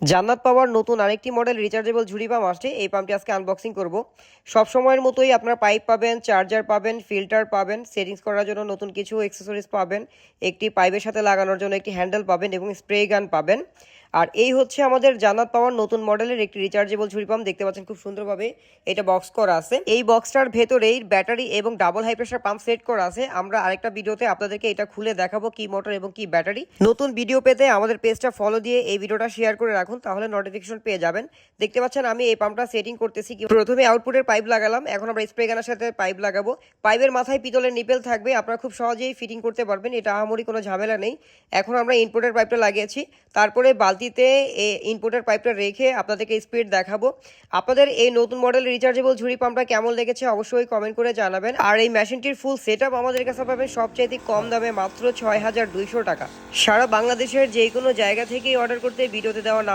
জান্নাত পাওয়ার নতুন আরেকটি মডেল রিচার্জেবল ঝুড়ি পাম্প আসছে। এই পাম্পটি আজকে আনবক্সিং করব। সব সময়ের মতোই আপনার পাইপ পাবেন চার্জার পাবেন ফিল্টার পাবেন সেটিংস করার জন্য নতুন কিছু অ্যাক্সেসরিজ পাবেন, একটি পাইপের সাথে লাগানোর জন্য একটি হ্যান্ডেল পাবেন এবং স্প্রে গান পাবেন। আর এই হচ্ছে আমাদের জান্নাত পাওয়ার নতুন মডেলের একটি রিচার্জেবল ঝুড়ি পাম্প দেখতে পাচ্ছেন খুব সুন্দরভাবে এটা বক্স করা আছে। এই বক্সটার ভেতরেই ব্যাটারি এবং double high pressure pump set করা আছে। আমরা আরেকটা ভিডিওতে আপনাদেরকে এটা খুলে দেখাবো কি মোটর এবং কি ব্যাটারি নতুন ভিডিও পেতে আমাদের পেজটা ফলো দিয়ে এই ভিডিওটা শেয়ার করে রাখুন, তাহলে নোটিফিকেশন পেয়ে যাবেন। দেখতে পাচ্ছেন আমি এই পাম্পটা সেটিং করতেছি কি প্রথমে আউটপুটের পাইপ লাগালাম, এখন আমরা স্প্রে গানের সাথে পাইপ লাগাবো। পাইপের মাথায় পিতলের নিপেল থাকবে, আপনারা খুব সহজেই ফিটিং করতে পারবেন, এটা আহামরি কোনো ঝামেলা নেই। এখন আমরা ইনপুটের পাইপটা লাগিয়েছি, তারপরে বালতিতে ইনপুটের পাইপটা রেখে আপনাদেরকে স্পিড দেখাবো। আপনাদের এই নতুন মডেল রিচার্জেবল ঝুড়ি পাম্পটা কেমন লেগেছে অবশ্যই কমেন্ট করে জানাবেন। আর এই মেশিনটির ফুল সেট আমাদের কাছে পাবেন সবচাইতে কম দামে মাত্র ছয় হাজার দুইশো টাকা। সারা বাংলাদেশের যে কোনো জায়গা থেকেই অর্ডার করতে ভিডিওতে দেওয়া নাম